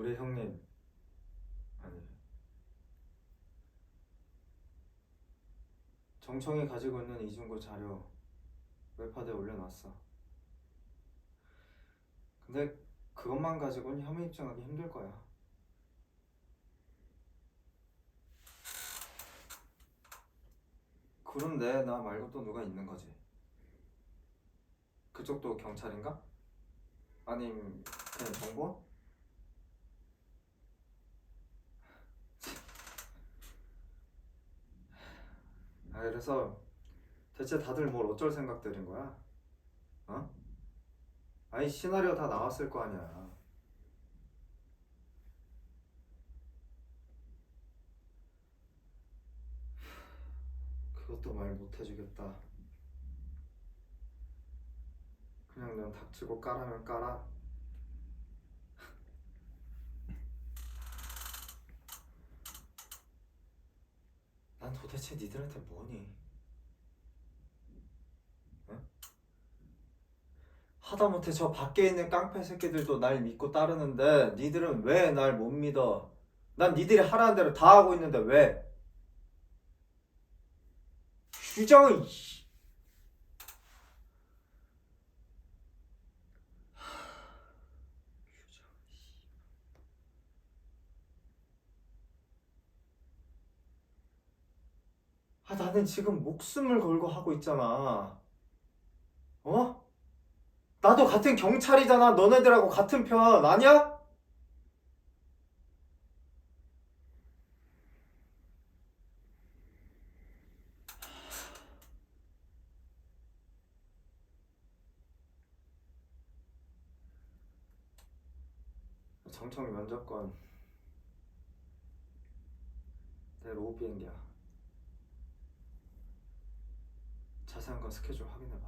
우리 형님 아니 정청이 가지고 있는 이중고 자료 웹하드에 올려놨어. 근데 그것만 가지고는 혐의 입증하기 힘들 거야. 그런데 나 말고 또 누가 있는 거지? 그쪽도 경찰인가? 아님 그냥 정보원? 아 그래서 대체 다들 뭘 어쩔 생각들인 거야? 어? 아니 시나리오 다 나왔을 거 아니야. 그것도 말 못 해주겠다. 그냥 넌 닥치고 까라면 까라. 난 도대체 니들한테 뭐니? 응? 하다못해 저 밖에 있는 깡패 새끼들도 날 믿고 따르는데 니들은 왜 날 못 믿어? 난 니들이 하라는 대로 다 하고 있는데 왜? 규정이 아 나는 지금 목숨을 걸고 하고 있잖아. 어? 나도 같은 경찰이잖아. 너네들하고 같은 편 아니야? 정청 면접관 내일 오후 비행기야. 자세한 건 스케줄 확인해봐.